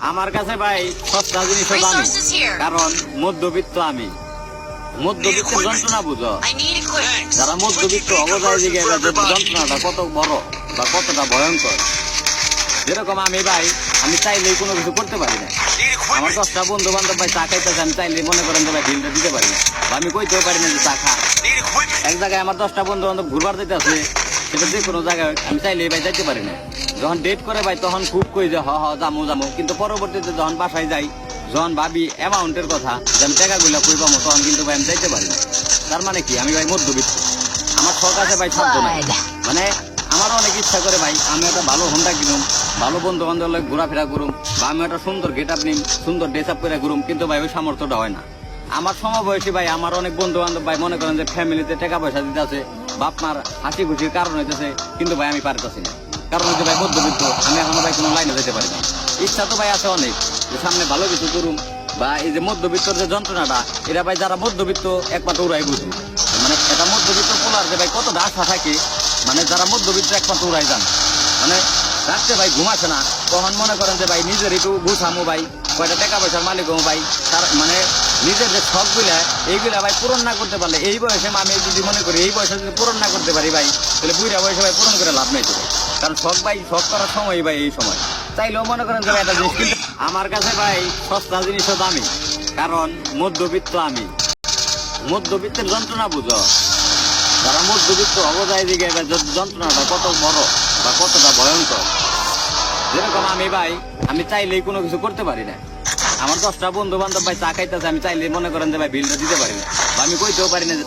আমার কাছে ভাই সস্তা জিনিস দামি কারণ মধ্যবিত্ত আমি। মধ্যবিত্তের যন্ত্রণা বুঝো. যারা মধ্যবিত্ত অবদায় দিকে যন্ত্রণাটা কত বড় বা কতটা ভয়ঙ্কর। যেরকম আমি ভাই আমি চাইলেই কোনো কিছু করতে পারি না। আমার দশটা বন্ধু বান্ধব ভাই চা খাইতেছে আমি চাইলে মনে করেন যে ভাই বিলটা দিতে পারি না। বা আমি কইতেও পারি না যে চা খা। এক জায়গায় আমার দশটা বন্ধু বান্ধব ঘুরবার যেতে আছে সেটা যে কোনো জায়গায় আমি চাইলে ভাই যাইতে পারি না। যখন ডেট করে ভাই তখন খুব কই যে হ হ জামু জামু কিন্তু পরবর্তীতে যখন বাসায় যাই যখন ভাবি অ্যামাউন্টের কথা যে আমি টাকাগুলো কই পাবো তখন কিন্তু ভাই আমি যাইতে পারি না। তার মানে কি আমি ভাই মধ্যবিত্ত। আমার শখ আছে ভাই সাধ্য নাই। মানে আমারও অনেক ইচ্ছা করে ভাই আমি একটা ভালো হোন্ডা কিনুম ভালো বন্ধু বান্ধব লোক ঘোরাফেরা করুম বা আমি একটা সুন্দর গেট আপ নিম সুন্দর ড্রেস আপ করে ঘুরুম কিন্তু ভাই ওই সামর্থ্যটা হয় না। আমার সমবয়সী ভাই আমার অনেক বন্ধু বান্ধব ভাই মনে করেন যে ফ্যামিলিতে টাকা পয়সা দিতে আছে বাপ মার হাসি খুশির কারণ হইতেছে কিন্তু ভাই আমি পারতেছি না। কারণ হচ্ছে ভাই মধ্যবিত্ত, আমি এখনও ভাই কোনো লাইনে যেতে পারি না। ইচ্ছা তো ভাই আছে অনেক, যে সামনে ভালো কিছু করুম, বা এই যে মধ্যবিত্তর যে যন্ত্রণাটা, এটা ভাই যারা মধ্যবিত্ত একমাত্র ওরাই বুঝবে মানে এটা মধ্যবিত্ত পোলার যে ভাই কতটা আশা থাকে মানে যারা মধ্যবিত্ত একমাত্র ওরাই জানে। মানে রাত্রে ভাই ঘুমাচ্ছে না, তখন মনে করেন যে ভাই নিজের একটু গুছামো ভাই, কয়টা টাকা পয়সার মালিক হব ভাই, তার মানে নিজের যে শখগুলা এইগুলা ভাই পূরণ না করতে পারলে এই বয়সে আমি যদি মনে করি এই বয়সে যদি পূরণ না করতে পারি ভাই, তাহলে বুড়া বয়সে ভাই পূরণ করে লাভ নাই তো কারণ শখ ভাই, শখ করার সময় ভাই এই সময়। চাইলেও মনে করেন যে একটা জিনিস কিনতে আমার কাছে ভাই সস্তা জিনিসও দামি। কারণ মধ্যবিত্ত আমি। মধ্যবিত্তের যন্ত্রণা বুঝো। যারা মধ্যবিত্ত অবদায় দিকে যন্ত্রণাটা কত বড় বা কতটা ভয়ঙ্কর। যেরকম আমি ভাই, আমি চাইলেই কোনো কিছু করতে পারি না। আমার দশটা বন্ধু বান্ধব ভাই চা খাইতেছে, আমি চাইলে মনে করেন যে ভাই বিলটা দিতে পারি না। বা আমি কইতেও পারি না যে